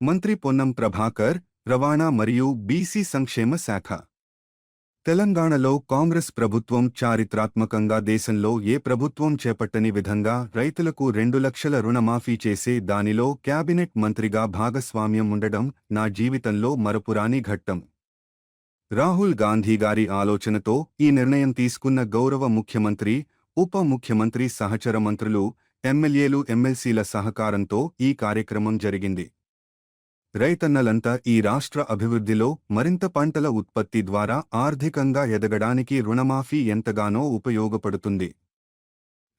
మంత్రి పొన్నం ప్రభాకర్ రవాణా మరియు బీసీ సంక్షేమ శాఖ. తెలంగాణలో కాంగ్రెస్ ప్రభుత్వం చారిత్రాత్మకంగా దేశంలో ఏ ప్రభుత్వం చేపట్టని విధంగా రైతులకు రెండు లక్షల రుణమాఫీ చేసే దానిలో క్యాబినెట్ మంత్రిగా భాగస్వామ్యం ఉండడం నా జీవితంలో మరపురాని ఘట్టం. రాహుల్ గాంధీ గారి ఆలోచనతో ఈ నిర్ణయం తీసుకున్న గౌరవ ముఖ్యమంత్రి ఉప ముఖ్యమంత్రి సహచర మంత్రులు ఎమ్మెల్యేలు ఎమ్మెల్సీల సహకారంతో ఈ కార్యక్రమం జరిగింది. రైతన్నలంతా ఈ రాష్ట్ర అభివృద్ధిలో మరింత పంటల ఉత్పత్తి ద్వారా ఆర్థికంగా ఎదగడానికి రుణమాఫీ ఎంతగానో ఉపయోగపడుతుంది.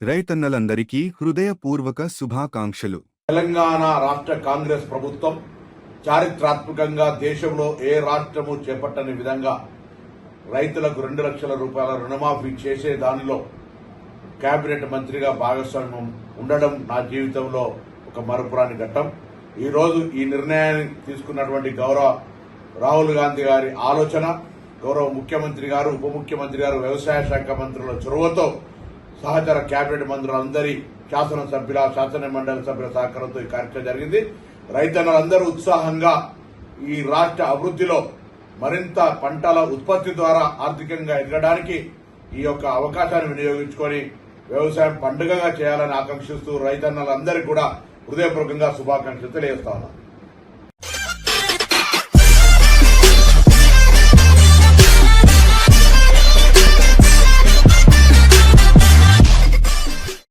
రైతన్నలందరికీ హృదయపూర్వక శుభాకాంక్షలు. తెలంగాణ రాష్ట్ర కాంగ్రెస్ ప్రభుత్వం చారిత్రాత్మకంగా దేశంలో ఏ రాష్ట్రము చేపట్టని విధంగా రైతులకు రెండు లక్షల రూపాయల రుణమాఫీ చేసే దానిలో కేబినెట్ మంత్రిగా భాగస్వామ్యం ఉండడం నా జీవితంలో ఒక మరపురాని ఘట్టం. ఈరోజు ఈ నిర్ణయాన్ని తీసుకున్నటువంటి గౌరవ రాహుల్ గాంధీ గారి ఆలోచన గౌరవ ముఖ్యమంత్రి గారు ఉప ముఖ్యమంత్రి గారు వ్యవసాయ శాఖ మంత్రుల చొరవతో సహచర కేబినెట్ మంత్రులందరి శాసనసభ్యుల శాసన మండలి సభ్యుల సహకారంతో ఈ కార్యక్రమం జరిగింది. రైతన్నలందరూ ఉత్సాహంగా ఈ రాష్ట్ర అభివృద్ధిలో మరింత పంటల ఉత్పత్తి ద్వారా ఆర్థికంగా ఎదగడానికి ఈ యొక్క అవకాశాన్ని వినియోగించుకొని వ్యవసాయం పండుగగా చేయాలని ఆకాంక్షిస్తూ రైతన్నలందరికీ కూడా హృదయపూర్వకంగా శుభాకాంక్షలు తెలియజేస్తా ఉన్నాను